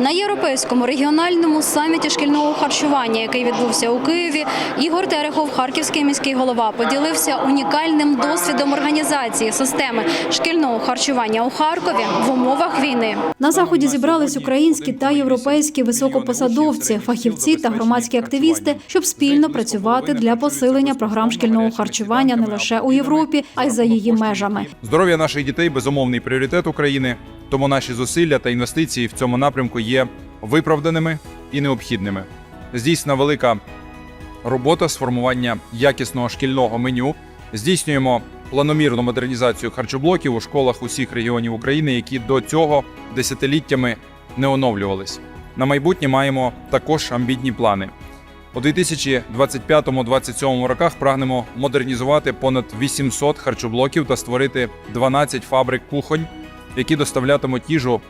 На європейському регіональному саміті шкільного харчування, який відбувся у Києві, Ігор Терехов, харківський міський голова, поділився унікальним досвідом організації системи шкільного харчування у Харкові в умовах війни. На заході зібрались українські та європейські високопосадовці, фахівці та громадські активісти, щоб спільно працювати для посилення програм шкільного харчування не лише у Європі, а й за її межами. Здоров'я наших дітей безумовний пріоритет України, тому наші зусилля та інвестиції в цьому напрямку є виправданими і необхідними. Здійснена велика робота з формування якісного шкільного меню. Здійснюємо планомірну модернізацію харчоблоків у школах усіх регіонів України, які до цього десятиліттями не оновлювались. На майбутнє маємо також амбітні плани. У 2025-2027 роках прагнемо модернізувати понад 800 харчоблоків та створити 12 фабрик кухонь, які доставлятимуть їжу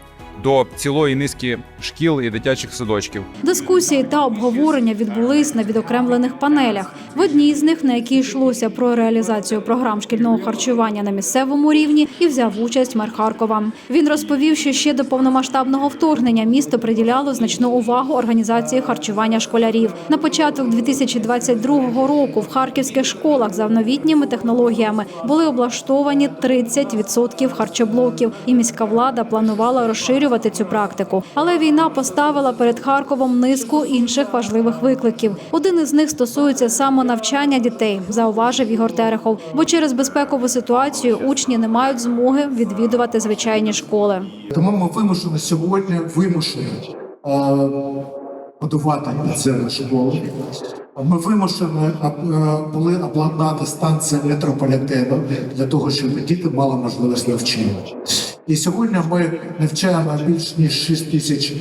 до цілої низки шкіл і дитячих садочків. Дискусії та обговорення відбулись на відокремлених панелях. В одній з них, на якій йшлося про реалізацію програм шкільного харчування на місцевому рівні, і взяв участь мер Харкова. Він розповів, що ще до повномасштабного вторгнення місто приділяло значну увагу організації харчування школярів. На початок 2022 року в харківських школах за новітніми технологіями були облаштовані 30% харчоблоків, і міська влада планувала розширювати цю практику. Але війна поставила перед Харковом низку інших важливих викликів. Один із них стосується самонавчання дітей, зауважив Ігор Терехов. Бо через безпекову ситуацію учні не мають змоги відвідувати звичайні школи. Тому ми вимушені сьогодні вимушені будувати підземні школи. Ми вимушені були обладнати станції метрополітену для того, щоб діти мали можливість навчання. І сьогодні ми навчаємо більш ніж 6 тисяч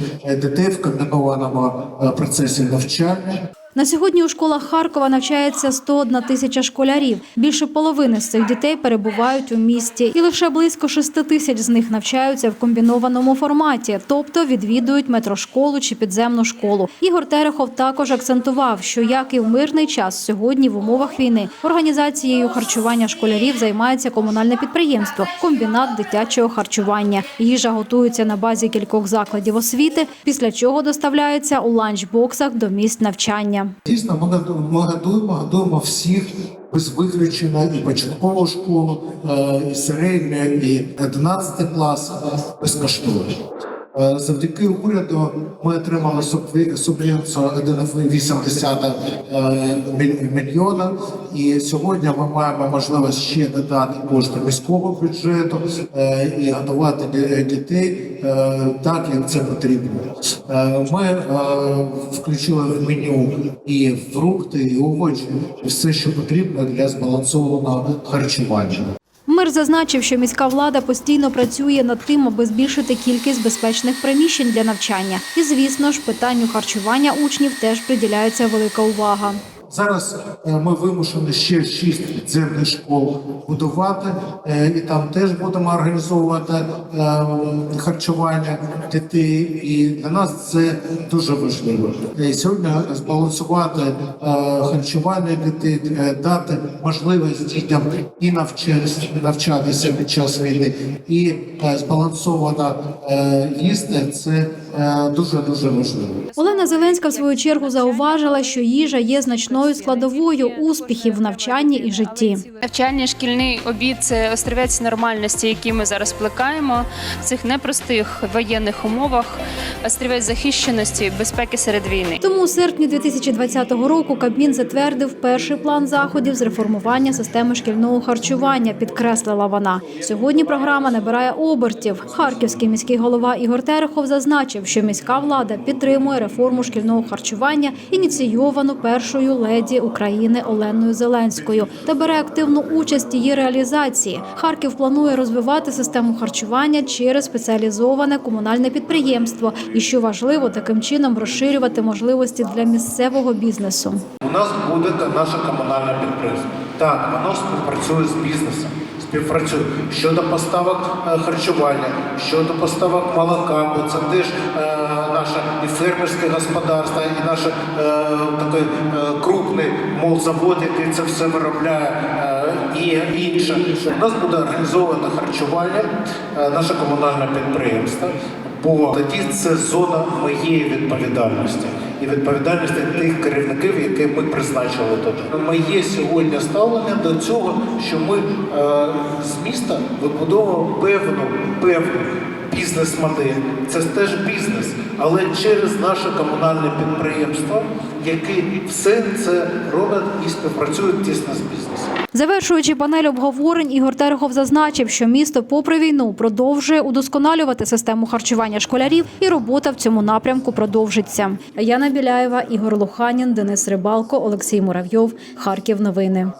дітей в комбінованому е, процесі навчання. На сьогодні у школах Харкова навчається 101 тисяча школярів. Більше половини з цих дітей перебувають у місті, і лише близько 6 тисяч з них навчаються в комбінованому форматі, тобто відвідують метрошколу чи підземну школу. Ігор Терехов також акцентував, що як і в мирний час сьогодні в умовах війни організацією харчування школярів займається комунальне підприємство комбінат дитячого харчування. Їжа готується на базі кількох закладів освіти, після чого доставляється у ланчбоксах до місць навчання. Дійсно, ми году- ми годуємо, годуємо всіх без виключення і початкову школу, е, і середню, і 11 клас безкоштовно. Е, Завдяки уряду ми отримали субвенцію 1,8 е, мільйона. І сьогодні ми маємо можливість ще додати кошти міського бюджету е, і готувати дітей так, як це потрібно. Ми включили в меню і фрукти, і овочі, і все, що потрібно для збалансованого харчування. Мер зазначив, що міська влада постійно працює над тим, аби збільшити кількість безпечних приміщень для навчання. І, звісно ж, питанню харчування учнів теж приділяється велика увага. Зараз е, ми вимушені ще шість підземних школ будувати, е, і там теж будемо організовувати е, харчування дітей. І для нас це дуже важливо. І сьогодні збалансувати харчування дітей, дати можливість дітям і навчатися, навчатися під час війни, і збалансовано їсти. Це дуже дуже важливо. Олена Зеленська в свою чергу зауважила, що їжа є значною складовою успіхів в навчанні і житті. Навчальний шкільний обід це острівець нормальності, який ми зараз плекаємо в цих непростих воєнних умовах, острівець захищеності, безпеки серед війни. Тому у серпні 2020 року Кабмін затвердив перший план заходів з реформування системи шкільного харчування. Підкреслила вона. Сьогодні програма набирає обертів. Харківський міський голова Ігор Терехов зазначив, що міська влада підтримує реформу шкільного харчування, ініційовану першою леді України Оленою Зеленською, та бере активну участь її реалізації. Харків планує розвивати систему харчування через спеціалізоване комунальне підприємство, і що важливо, таким чином розширювати можливості для місцевого бізнесу. У нас буде наше комунальне підприємство. Так, воно співпрацює з бізнесом. Співпрацює щодо поставок е, харчування, щодо поставок молока, бо це теж е, наше і фермерське господарство, і наш е, такий е, крупний молзавод, який це все виробляє, е, і інше. У нас буде організоване харчування, е, наше комунальне підприємство бо тоді це зона моєї відповідальності і відповідальності тих керівників, яких ми призначили туди. Моє сьогодні ставлення до цього, що ми е, з міста вибудовуємо певну певну бізнес-модель. Це теж бізнес, але через наше комунальне підприємство, які все це роблять і співпрацюють тісно з бізнесом. Завершуючи панель обговорень, Ігор Терехов зазначив, що місто, попри війну, продовжує удосконалювати систему харчування школярів, і робота в цьому напрямку продовжиться. Яна Біляєва, Ігор Луханін, Денис Рибалко, Олексій Муравйов. Харків. Новини.